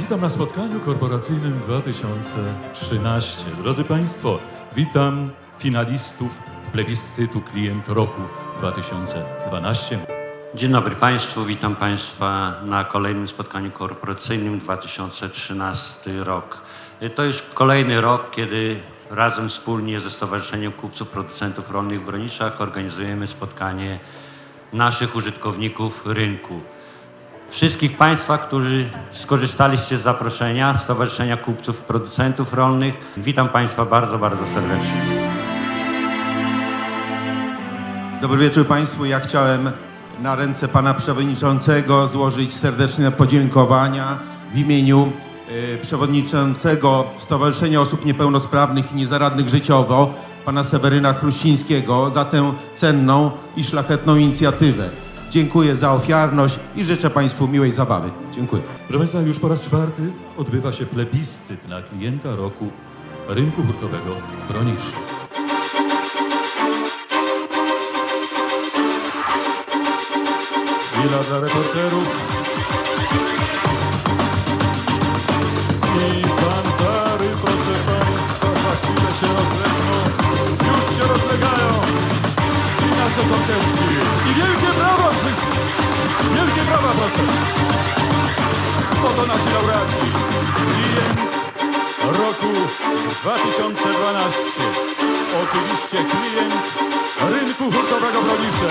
Witam na spotkaniu korporacyjnym 2013. Drodzy Państwo, witam finalistów plebiscytu Klient Roku 2012. Dzień dobry Państwu, witam Państwa na kolejnym spotkaniu korporacyjnym 2013 rok. To już kolejny rok, kiedy razem wspólnie ze Stowarzyszeniem Kupców Producentów Rolnych w Broniczach organizujemy spotkanie naszych użytkowników rynku. Wszystkich Państwa, którzy skorzystaliście z zaproszenia Stowarzyszenia Kupców Producentów Rolnych, witam Państwa bardzo, bardzo serdecznie. Dobry wieczór Państwu. Ja chciałem na ręce Pana Przewodniczącego złożyć serdeczne podziękowania w imieniu e, Przewodniczącego Stowarzyszenia Osób Niepełnosprawnych i Niezaradnych Życiowo, Pana Seweryna Chruścińskiego, za tę cenną i szlachetną inicjatywę. Dziękuję za ofiarność i życzę Państwu miłej zabawy. Dziękuję. Proszę Państwa, już po raz czwarty odbywa się plebiscyt na klienta roku rynku hurtowego Bronisz. Chwila dla reporterów. I fanfary, proszę Państwa, za chwilę się rozlegną. Już się rozlegają. I nasze kontenty. I wielkie wszystkim. Wielkie brawa, proszę. Oto nasi laureaci. Klient roku 2012. Oczywiście klient rynku hurtowego Bronisze.